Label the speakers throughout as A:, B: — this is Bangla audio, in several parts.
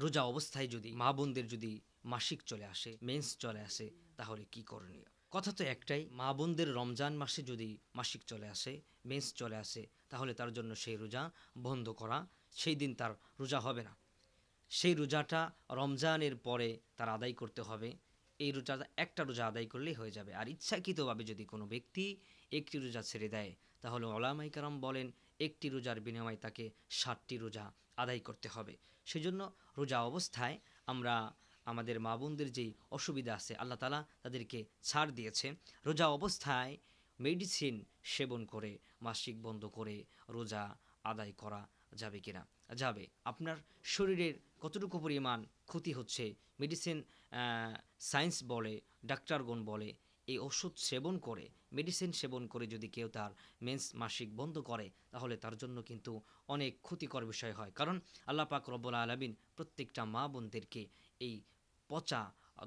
A: রোজা অবস্থায় যদি মা বোনদের যদি মাসিক চলে আসে মেন্স চলে আসে, তাহলে কি করণীয়? কথা তো একটাই, মা বোনদের রমজান মাসে যদি মাসিক চলে আসে মেন্স চলে আসে, তাহলে তার জন্য সেই রোজা বন্ধ করা, সেই দিন তার রোজা হবে না। সেই রোজাটা রমজানের পরে তার আদায় করতে হবে। এই রোজা, একটা রোজা আদায় করলেই হয়ে যাবে। আর ইচ্ছাকৃতভাবে যদি কোনো ব্যক্তি একটি রোজা ছেড়ে দেয় তাহলে ওলামাই কারাম বলেন, একটি রোজার বিনিময়ে তাকে ষাটটি রোজা আদায় করতে হবে। সেজন্য রোজা অবস্থায় আমরা আমাদের মা বোনদের যেই অসুবিধা আছে, আল্লাহ তালা তাদেরকে ছাড় দিয়েছে। রোজা অবস্থায় মেডিসিন সেবন করে, মাসিক বন্ধ করে রোজা আদায় করা যাবে কিনা? যাবে। আপনার শরীরের কতটুকু পরিমাণ ক্ষতি হচ্ছে? মেডিসিন সায়েন্স বলে, ডাক্তারগণ বলে এই ওষুধ সেবন করে মেডিসিন সেবন করে যদি কেউ তার মেন্স মাসিক বন্ধ করে, তাহলে তার জন্য কিন্তু অনেক ক্ষতিকর বিষয় হয়। কারণ আল্লাহ পাক রব্বুল আলমিন প্রত্যেকটা মা বোনদেরকে এই পচা,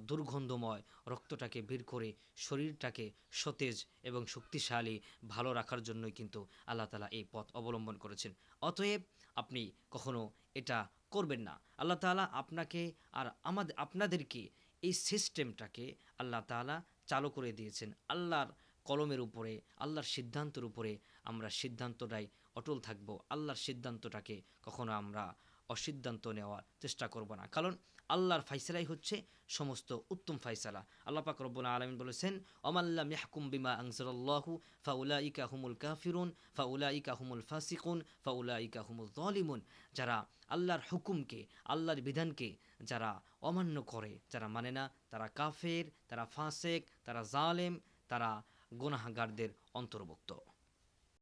A: দুর্গন্ধময় রক্তটাকে বের করে শরীরটাকে সতেজ এবং শক্তিশালী, ভালো রাখার জন্যই কিন্তু আল্লাহ তালা এই পথ অবলম্বন করেছেন। অতএব আপনি কখনো এটা করবেন না। আল্লাহ তাআলা আপনাকে আর আমাদের আপনাদেরকে এই সিস্টেমটাকে আল্লাহ তাআলা চালু করে দিয়েছেন। আল্লাহর কলমের উপরে, আল্লাহর সিদ্ধান্তের উপরে আমরা সিদ্ধান্তটাই অটল থাকব। আল্লাহর সিদ্ধান্তটাকে কখনো আমরা অসিদ্ধান্ত নেওয়ার চেষ্টা করব না। কারণ আল্লাহর ফাইসালাই হচ্ছে সমস্ত উত্তম ফাইসালা। আল্লাহ পাক রব্বুল আলমিন বলেছেন অমাল্লাম ইয়াহকুম বিমা আনসারাল্লাহু ফাউলাইকা হুমুল কাফিরুন, ফাউলাইকা হুমুল ফাসিকুন, ফাউলাইকা হুমুল জালিমুন যারা আল্লাহর হুকুমকে, আল্লাহর বিধানকে যারা অমান্য করে, যারা মানে না, তারা কাফের, তারা ফাঁসেক, তারা জালেম, তারা গুনাহগারদের অন্তর্ভুক্ত।